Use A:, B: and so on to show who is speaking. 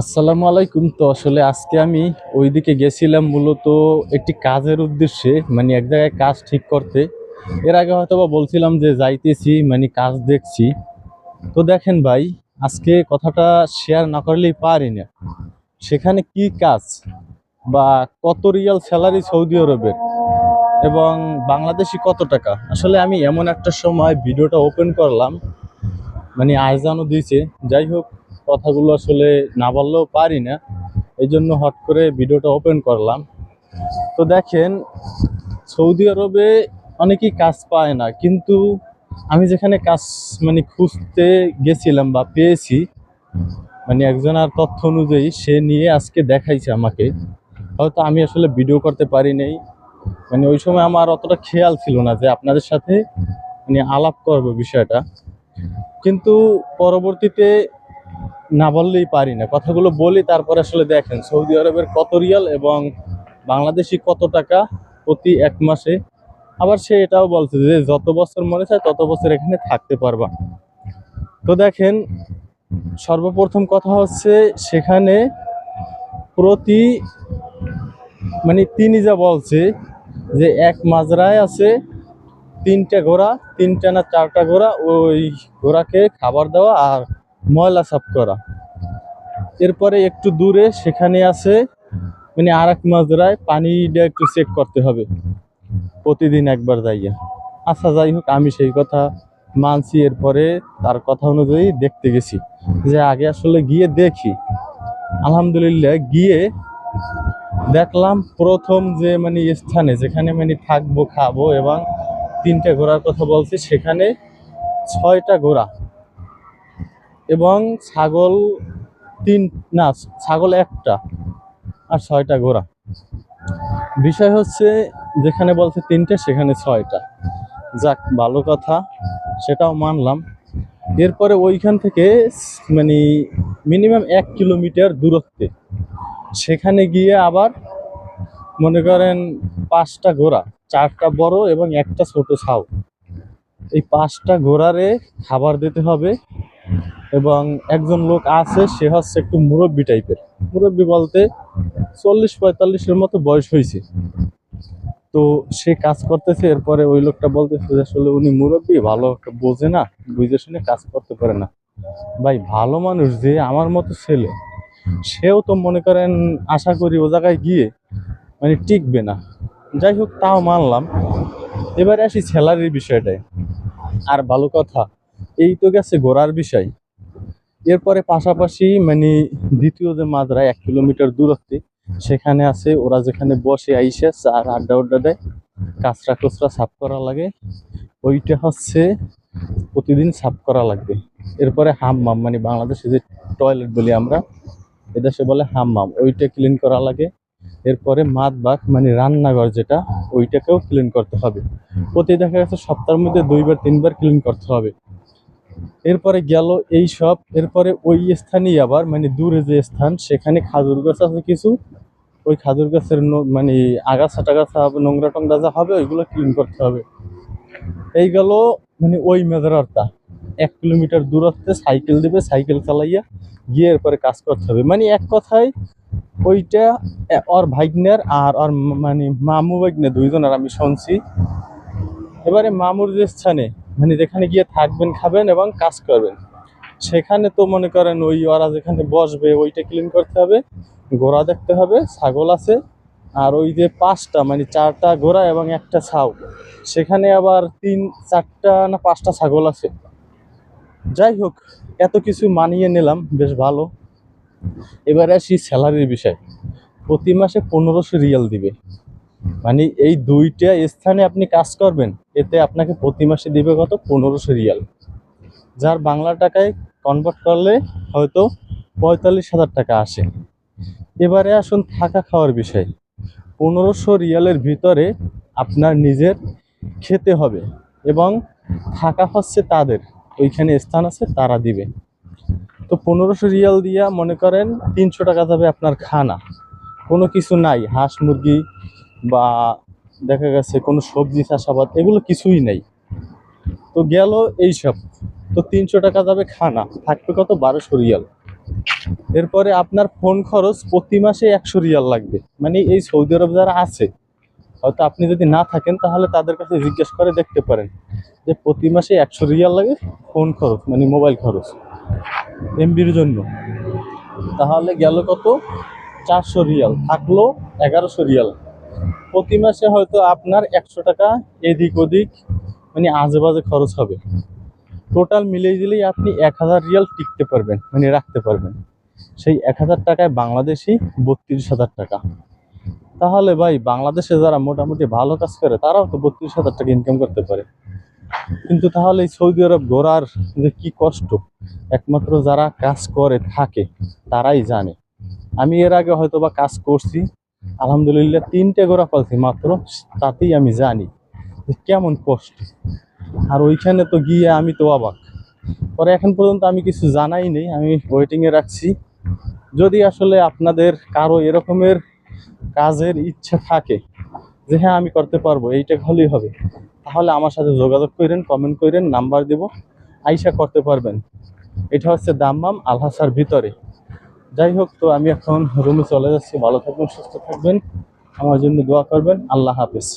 A: আসসালামু আলাইকুম। তো আসলে আজকে আমি ওইদিকে গেছিলাম মূলত একটি কাজের উদ্দেশ্যে মানে এক জায়গায় কাজ ঠিক করতে। এর আগে হয়তো বা বলছিলাম যে যাইতেছি মানে কাজ দেখছি। তো দেখেন ভাই, আজকে কথাটা শেয়ার না করলেই পারি না। সেখানে কি কাজ? বা কত রিয়াল স্যালারি সৌদি আরবের? এবং বাংলাদেশি কত টাকা? আসলে আমি এমন একটা সময় ভিডিওটা ওপেন করলাম। মানে আয়োজনও দিয়েছে। যাই হোক কথাগুলো আসলে না বললেও পারি না। এই জন্য হট করে ভিডিওটা ওপেন করলাম। তো দেখেন, সৌদি আরবে অনেকেই কাজ পায় না, কিন্তু আমি যেখানে কাজ মানে খুঁজতে গেছিলাম বা পেয়েছি মানে একজনের তথ্য অনুযায়ী সে নিয়ে আজকে দেখাইছে আমাকে। হয়তো আমি আসলে ভিডিও করতে পারি নাই। মানে ওই সময় আমার অতটা খেয়াল ছিল না যে আপনাদের সাথে মানে আলাপ করব বিষয়টা। কিন্তু পরবর্তীতে না বললেই পারি না। কথাগুলো বলি, তারপরে আসলে দেখেন, সৌদি আরবের কত রিয়াল এবং বাংলাদেশি কত টাকা প্রতি এক মাসে। আবার সে এটাও বলছে যে, যত বছর মনে চায় তত বছর এখানে থাকতে পারবা। তো দেখেন, সর্বপ্রথম কথা হচ্ছে, সেখানে প্রতি মানে তিনি যা বলছে, যে এক মাজরায় আছে তিনটা ঘোড়া, তিনটা না চারটা ঘোড়া, ওই ঘোড়াকে খাবার দেওয়া আর ময়লা সাফ করা। এরপরে একটু দূরে সেখানে আছে মানে আর এক মাজরায় পানিটা একটু চেক করতে হবে। প্রতিদিন একবার যাইয়া। আচ্ছা যাই হোক, আমি সেই কথা মানছি। এরপরে তার কথা অনুযায়ী দেখতে গেছি। যে আগে আসলে গিয়ে দেখি। আলহামদুলিল্লাহ, গিয়ে দেখলাম প্রথম যে মানে স্থানে যেখানে মানে থাকব, খাব এবং তিনটা ঘোড়ার কথা বলছি, সেখানে ছয়টা ঘোড়া এবং ছাগল তিন, না, ছাগল একটা আর ছয়টা ঘোড়া। বিষয় হচ্ছে যেখানে বলছে তিনটে, সেখানে ছয়টা। যাক, ভালো কথা, সেটাও মানলাম। এরপরে ওইখান থেকে মানে মিনিমাম এক কিলোমিটার দূরত্বে। সেখানে গিয়ে আবার মনে করেন পাঁচটা ঘোড়া, চারটা বড় এবং একটা ছোট ছাউ এই পাঁচটা ঘোড়ারে খাবার দিতে হবে। এবং একজন লোক আছে, সে হচ্ছে একটু মুরব্বী টাইপের। মুরব্বী বলতে চল্লিশ পঁয়তাল্লিশের মতো বয়স হয়েছে। তো সে কাজ করতেছে, এরপরে ওই লোকটা বলতেছে যে আসলে উনি মুরব্বী, ভালো একটা বোঝে না, বুঝে শুনে কাজ করতে পারে না। ভাই, ভালো মানুষ যে আমার মতো ছেলে, সেও তো মনে করেন আশা করি ও জায়গায় গিয়ে মানে টিকবে না। যাই হোক, তাও মানলাম। এবারে আসি স্যালারির বিষয়টায়। আর ভালো কথা, এই তো গেছে ঘোরার বিষয়। এরপরে পাশাপাশি মানে দ্বিতীয় যে মাদ্রায় এক কিলোমিটার দূরত্বে। সেখানে আছে, ওরা যেখানে বসে আইসে আর আড্ডা উড্ডা দেয়, কাঁচরা কোচরা সাফ করা লাগে। ওইটা হচ্ছে প্রতিদিন সাফ করা লাগবে। এরপরে হাম্মাম মানে বাংলাদেশে যে টয়লেট বলি আমরা, এদেশে বলে হাম্মাম, ওইটা ক্লিন করা লাগে। এরপরে মাদ বাক মানে রান্নাঘর যেটা, ওইটাকেও ক্লিন করতে হবে। প্রতি দেখা গেছে সপ্তাহের মধ্যে দুইবার, তিনবার ক্লিন করতে হবে। এরপরে গেল এই সব, এরপরে ওই স্থানেই আবার মানে দূরে যে স্থান, সেখানে খাজুর গাছ আছে কিছু। ওই খাজুর গাছের মানে আগাছা টাগাছা নোংরা টোংরা যা হবে, ওইগুলো ক্লিন করতে হবে। এই গেল মানে ওই মেজারটা এক কিলোমিটার দূরত্বে সাইকেল দেবে, সাইকেল চালাইয়া গিয়ে এরপরে কাজ করতে হবে। মানে এক কথায়, ওইটা ওর ভাগ্নের আর ওর মানে মামু ভাগ্নে দুইজনের আমি শুনছি। এবারে মামুর যে স্থানে মানে যেখানে গিয়ে থাকবেন, খাবেন এবং কাজ করবেন। সেখানে তো মনে করেন ওই ওরা যেখানে বসবে, ওইটা ক্লিন করতে হবে। ঘোড়া দেখতে হবে, ছাগল আছে। আর ওই যে পাঁচটা মানে চারটা ঘোড়া এবং একটা ছাউ। সেখানে আবার তিন, চারটা না পাঁচটা ছাগল আছে। যাই হোক, এত কিছু মানিয়ে নিলাম, বেশ ভালো। এবারে আসি স্যালারির বিষয়। প্রতি মাসে পনেরোশো রিয়াল দিবে। মানে এই দুইটা স্থানে আপনি কাজ করবেন, এতে আপনাকে প্রতি মাসে দিবে কত? পনেরোশো রিয়াল। যার বাংলা টাকায় কনভার্ট করলে হয়তো পঁয়তাল্লিশ হাজার টাকা আসে। এবারে আসুন থাকা খাওয়ার বিষয়। পনেরোশো রিয়ালের ভিতরে আপনার নিজের খেতে হবে এবং থাকা হচ্ছে তাদের। ওইখানে স্থান আছে, তারা দিবে। তো পনেরোশো রিয়াল দিয়া মনে করেন তিনশো টাকা যাবে আপনার খানা। কোনো কিছু নাই, হাঁস মুরগি বা দেখা গেছে কোনো সবজি, চাষাবাদ, এগুলো কিছুই নেই। তো গেল এইসব। তো তিনশো টাকা যাবে খানা, থাকবে কত? বারোশো রিয়াল। এরপরে আপনার ফোন খরচ প্রতি মাসে একশো রিয়াল লাগবে। মানে এই সৌদি আরব যারা আছে, হয়তো আপনি যদি না থাকেন, তাহলে তাদের কাছে জিজ্ঞেস করে দেখতে পারেন যে প্রতি মাসে একশো রিয়াল লাগে ফোন খরচ মানে মোবাইল খরচ, এমবির জন্য। তাহলে গেল কত? চারশো রিয়াল। থাকল এগারোশো রিয়াল। প্রতি মাসে হয়তো আপনার একশো টাকা এদিক ওদিক মানে আজে বাজে খরচ হবে। টোটাল মিলিয়ে দিলেই আপনি এক হাজার রিয়াল টিকতে পারবেন মানে রাখতে পারবেন। সেই এক হাজার টাকায় বাংলাদেশি বত্রিশ হাজার টাকা। তাহলে ভাই, বাংলাদেশে যারা মোটামুটি ভালো কাজ করে, তারাও তো বত্রিশ হাজার টাকা ইনকাম করতে পারে। কিন্তু তাহলে এই সৌদি আরব ঘোরার যে কি কষ্ট? একমাত্র যারা কাজ করে, থাকে, তারাই জানে। আমি এর আগে হয়তো বা কাজ করছি আলহামদুলিল্লাহ, তিনটে ঘোরা পালছি মাত্র, তাতেই আমি জানি কেমন কষ্ট। আর ওইখানে তো গিয়ে আমি তো অবাক। পরে এখন পর্যন্ত আমি কিছু জানাই নেই, আমি ওয়েটিংয়ে রাখছি। যদি আসলে আপনাদের কারও এরকমের কাজের ইচ্ছা থাকে যে হ্যাঁ আমি করতে পারব, এইটা হলেই হবে, তাহলে আমার সাথে যোগাযোগ করেন কমেন্ট করেন নাম্বার দেব, আইসা করতে পারবেন। এটা হচ্ছে দাম্মাম আলহাসার ভিতরে। যাই হোক, তো আমি এখন রুমে চলে যাচ্ছি। ভালো থাকবেন, সুস্থ থাকবেন। আমার জন্য দোয়া করবেন। আল্লাহ হাফেজ।